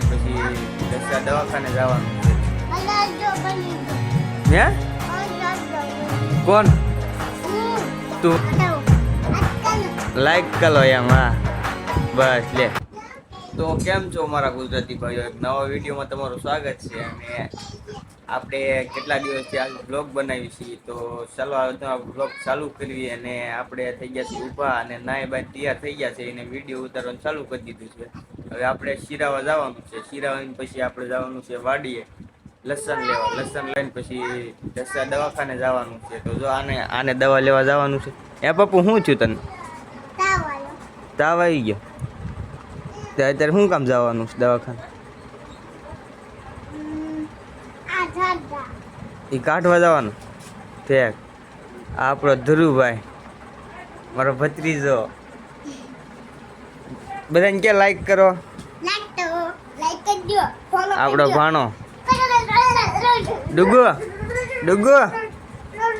પછી દવાખાને જવાનું હે કોણ તું લાઈક કરો એમ હા બસ લે તો કેમ છો મારા ગુજરાતી ભાઈઓ? એક નવા વિડીયોમાં તમારું સ્વાગત છે અને આપણે કેટલા દિવસથી આ બ્લોગ બનાવી છીએ તો ચાલો આજનો બ્લોગ ચાલુ કરવી અને આપણે થઈ ગયા છીએ ઊભા અને નાય બાય તૈયાર થઈ ગયા છે એને વીડિયો ઉતારવાનું ચાલુ કરી દીધું છે. હવે આપણે શિરાવા જવાનું છે. શિરાવાની પછી આપણે જવાનું છે વાડીએ. લસણ લેવા. લસણ લઈને પછી દસરા દવાખાને જવાનું છે. તો જો આને આને દવા લેવા જવાનું છે. એ પપ્પુ શું છું તને? તાવ આવી ગયો. તે અત્યારે શું કામ જવાનું છે દવાખાને? એ કાઢવા જવાનું? ઠેક. આપણો ધ્રુવભાઈ. મારો ભત્રીજો. બધાને કે લાઈક કરો? આપણો ભાણો. ડુગુ? ડુગુ?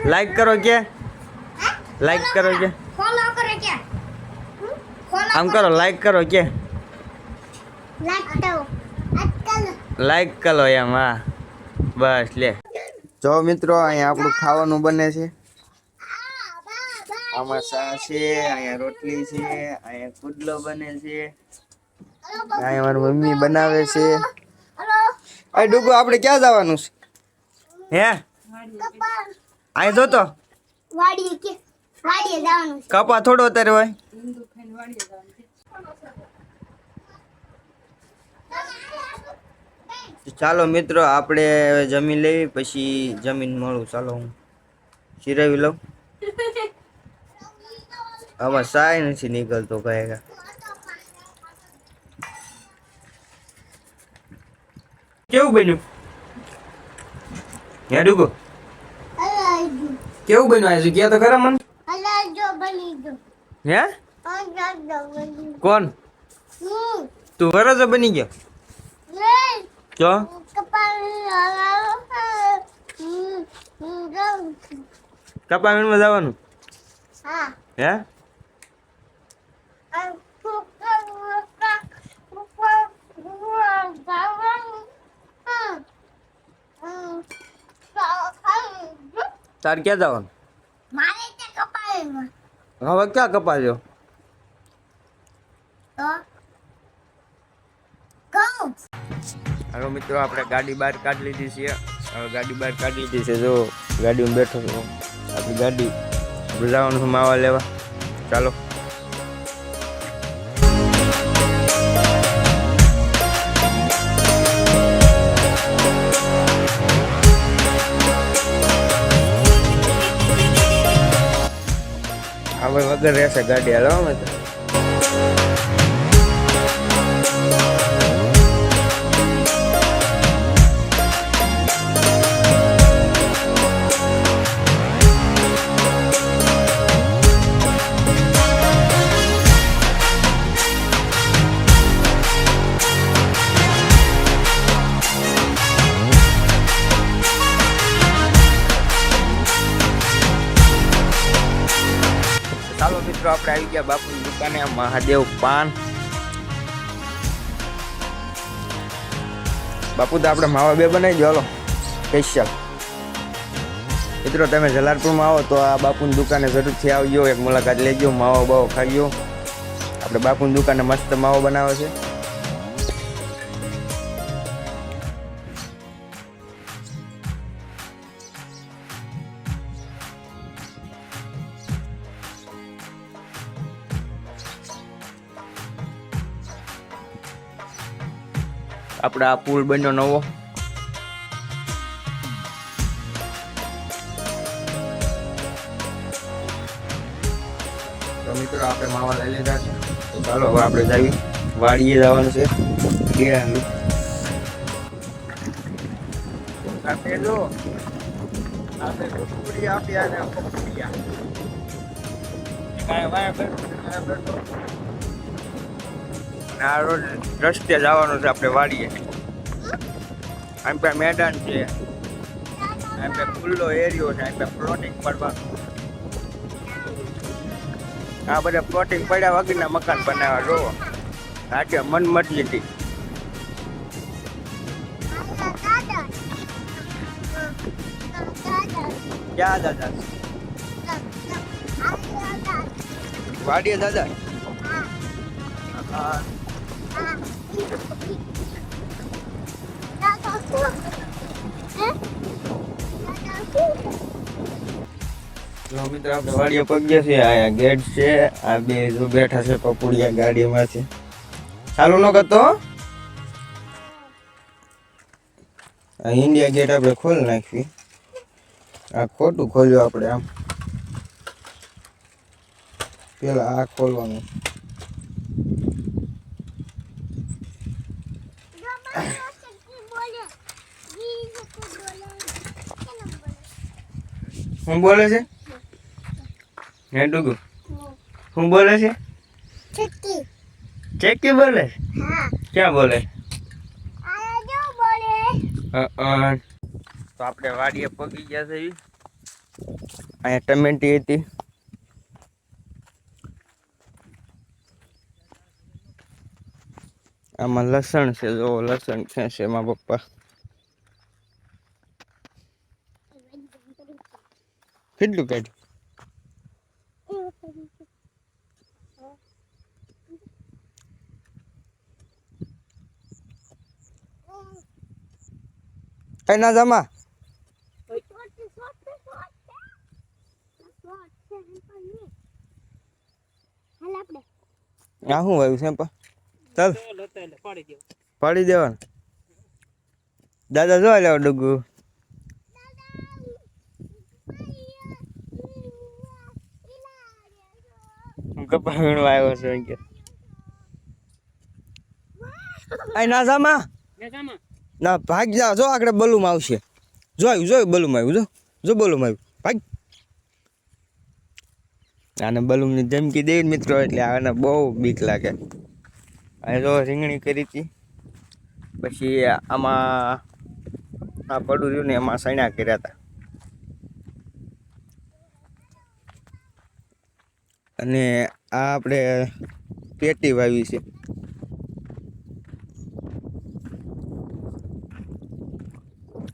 લાઈક કરો કે? લાઈક કરો કે? આમ કરો લાઈક કરો કે? લાઈક તો અટકલ લાઈક કરો એમ હા. બસ લે. જો મિત્રો અહીંયા આપણું ખાવાનું બને છે. આમાં ચા છે અહીંયા રોટલી છે અહીંયા કુડલો બને છે. અહીંયા મારી મમ્મી બનાવે છે. અહીં અરે ડુગુ આપણે ક્યાં જવાનું છે? હે? અહીં જોતો વાડીએ કે વાડીએ જવાનું છે. કપા થોડો અત્યારે હોય. ચાલો મિત્રો આપણે જમીન લેવી પછી જમીન મળું. ચાલો હું શિરાવી લઉં. આમાં સાય નથી નીકળતો કહેગા કેવું બન્યું? હેડું કો કેવું બન્યું આજે ક્યાં તો ખરા મને? ગયો. હે કોણ? હું. તું વરસ બની ગયો? જો. કપા મીણમાં જવાનું? હે. તાર ક્યાં જવાનું? હવે ક્યાં કપાજો તો કહું હાલો મિત્રો, આપણે ગાડી બહાર કાઢી લીધી છે. હવે ગાડી બહાર કાઢી લીધી છે, જો ગાડીમાં બેઠો છું આપણી ગાડી જવાનું માવા લેવા. ચાલો. હવે વગર રહેશે ગાડી, હાલો, અમે આપણે આવી ગયા બાપુની દુકાને મહાદેવ પાન. બાપુ તો આપણે માવા બે બનાવી દો, હાલો. સ્પેશિયલ મિત્રો, તમે જલાલપુરમાં આવો તો આ બાપુની દુકાને જરૂરથી આવજો. એક મુલાકાત લેજો, માવો બાવો ખાઈજો આપણે બાપુની દુકાને મસ્ત માવો બનાવે છે. આપણે આ પુલ બન્યો નવો. તો મિત્રો આપણે માવા લઈ લીધા છે. ચાલો હવે આપણે જઈએ. વાડીએ જવાનું છે. કેળાનું જો, આપણે કુકડી આપ્યા ને પપૈયા. કાંઈ વાયા આ રોડ રસ્તે જવાનું છે આપણે વાડીએ. આમ ત્યાં મેદાન છે. આમ ત્યાં ખુલ્લો એરિયો છે આમ ત્યાં પ્લોટિંગ પડવાનું આ બધા પ્લોટિંગ પડ્યા વગરના મકાન બનાવ્યા જોવો સાચે મન મચી હતી. ક્યાં દાદા? વાડીએ દાદા? હા. મિત્રો, આપણે છે ચાલુ ન કરતો આ ઇન્ડિયા ગેટ આપણે ખોલ નાખવી. આ ખોટું ખોલ્યું આપણે આમ. પેલા આ ખોલવાનું. શું બોલે છે? હે ડુગુ? શું બોલે છે? ચેકી બોલે? છે? ક્યાં બોલે? અ. તો આપણે વાડીએ પગી ગયા છે અહીંયા ટમેટી હતી. આમાં લસણ છે જો લસણ છે એમાં પપ્પા. કેટલું કાઢ્યું કઈ ના જમા આ શું આવ્યું છે પા ચાલ પાડી દેવાનું દાદા જો લેવા ડુગુ કપા વીણવા આવ્યો છું એમ કે. આય ના ના ભાગ જા જો આગળ બલુમ આવશે. જોયું જોયું જો બલુમ આવ્યું જો. જો બલુમ આવ્યું. ભાગ. આને બલુમની ધમકી દેવી મિત્રો એટલે આને બહુ બીક લાગે. આ જો રીંગણી કરી હતી. પછી આમાં આ પડું રહ્યું ને એમાં સણ્યા કર્યા હતા. અને આ આપણે પેટી વાવી છે.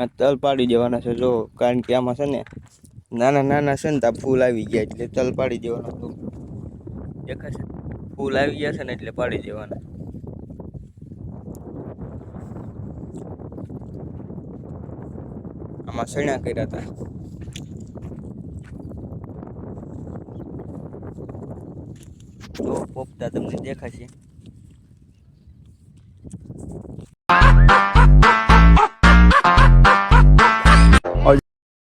આ તલ પાડી દેવાના છે જો, કારણ કે આમાં છે ને નાના નાના છે ને ત્યાં ફૂલ આવી ગયા એટલે તલ પાડી દેવાનું હતું. દેખાશે ફૂલ આવી ગયા છે ને એટલે પાડી દેવાના. આમાં સણા કર્યા હતા. તો પોપતા તમને દેખાશે.